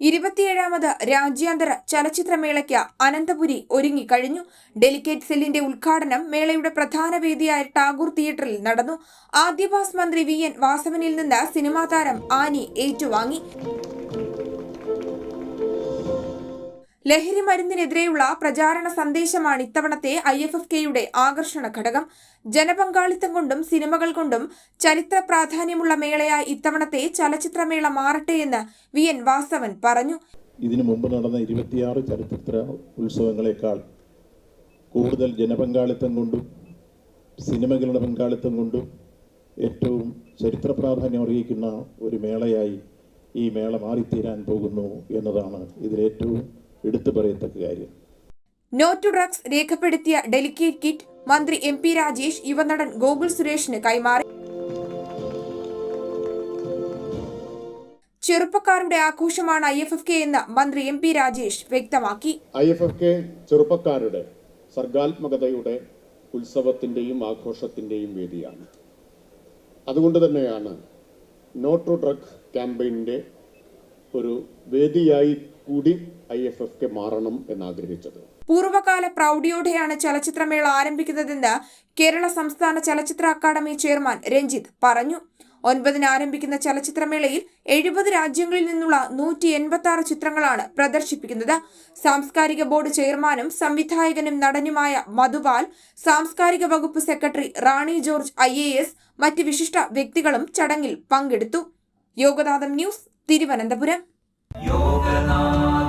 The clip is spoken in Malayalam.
ഇരുപത്തിയേഴാമത് രാജ്യാന്തര ചലച്ചിത്രമേളയ്ക്ക് അനന്തപുരി ഒരുങ്ങിക്കഴിഞ്ഞു ഡെലിക്കേറ്റ് സെല്ലിന്റെ ഉദ്ഘാടനം മേളയുടെ പ്രധാന വേദിയായ ടാഗോർ തിയേറ്ററിൽ നടന്നു. ആദ്യഭാസ് മന്ത്രി വി എൻ വാസവനിൽ നിന്ന് സിനിമാ താരം ആനി ഏറ്റുവാങ്ങി. ലഹരി മരുന്നിനെതിരെയുള്ള പ്രചാരണ സന്ദേശമാണ് ഇത്തവണത്തെ ഐ എഫ് എഫ് കെയുടെ ആകർഷണ ഘടകം. ജനപങ്കാളിത്തം കൊണ്ടും സിനിമകൾ കൊണ്ടും ചരിത്ര പ്രാധാന്യമുള്ള മേളയായി ഇത്തവണത്തെ ചലച്ചിത്രമേള മാറട്ടെ എന്ന് വി. എൻ. വാസവൻ പറഞ്ഞു. ഇതിനു മുമ്പ് നടന്ന ഇരുപത്തിയാറ് ചലച്ചിത്ര ഉത്സവങ്ങളെക്കാൾ കൂടുതൽ ജനപങ്കാളിത്തം കൊണ്ടും സിനിമകളുടെ പങ്കാളിത്തം കൊണ്ടും ഏറ്റവും ചരിത്ര പ്രാധാന്യം അറിയിക്കുന്ന ഒരു മേളയായി ഈ മേള മാറിത്തീരാൻ പോകുന്നു എന്നതാണ് ഇതിലേറ്റവും എടുത്തു പറയത്തക്ക കാര്യം. നോ ടു ഡ്രഗ്സ് രേഖപ്പെടുത്തിയ ഡെലിക്കേറ്റ് കിറ്റ് മന്ത്രി എം പി രാജേഷ് യുവനടൻ ഗോകുൽ സുരേഷിന് കൈമാറി. ചെറുപ്പക്കാരുടെ ആഘോഷമാണ് ഐ എഫ് എഫ് കെ എന്ന് മന്ത്രി എം പി രാജേഷ് വ്യക്തമാക്കി. ഐ എഫ് എഫ് കെ ചെറുപ്പക്കാരുടെ സർഗാത്മകതയുടെ ഉത്സവത്തിന്റെയും ആഘോഷത്തിന്റെയും വേദിയാണ്. അതുകൊണ്ട് തന്നെയാണ് നോ ടു ഡ്രഗ് ക്യാമ്പയിന്റെ ഒരു വേദിയായി കൂടി ഐ എഫ് എഫ് കെ മാറണം എന്നാഗ്രഹിച്ചത്. പൂർവകാല പ്രൗഢിയോടെയാണ് ചലച്ചിത്രമേള ആരംഭിക്കുന്നതെന്ന് കേരള സംസ്ഥാന ചലച്ചിത്ര അക്കാദമി ചെയർമാൻ രഞ്ജിത്ത് പറഞ്ഞു. ഒൻപതിന് ആരംഭിക്കുന്ന ചലച്ചിത്രമേളയിൽ എഴുപത് രാജ്യങ്ങളിൽ നിന്നുള്ള നൂറ്റി എൺപത്തി ആറ് ചിത്രങ്ങളാണ് പ്രദർശിപ്പിക്കുന്നത്. സാംസ്കാരിക ബോർഡ് ചെയർമാനും സംവിധായകനും നടനുമായ മധുപാൽ സാംസ്കാരിക വകുപ്പ് സെക്രട്ടറി റാണി ജോർജ് ഐ മറ്റ് വിശിഷ്ട വ്യക്തികളും ചടങ്ങിൽ പങ്കെടുത്തു. യോഗനാഥം ന്യൂസ് തിരുവനന്തപുരം. യോഗനാഥ.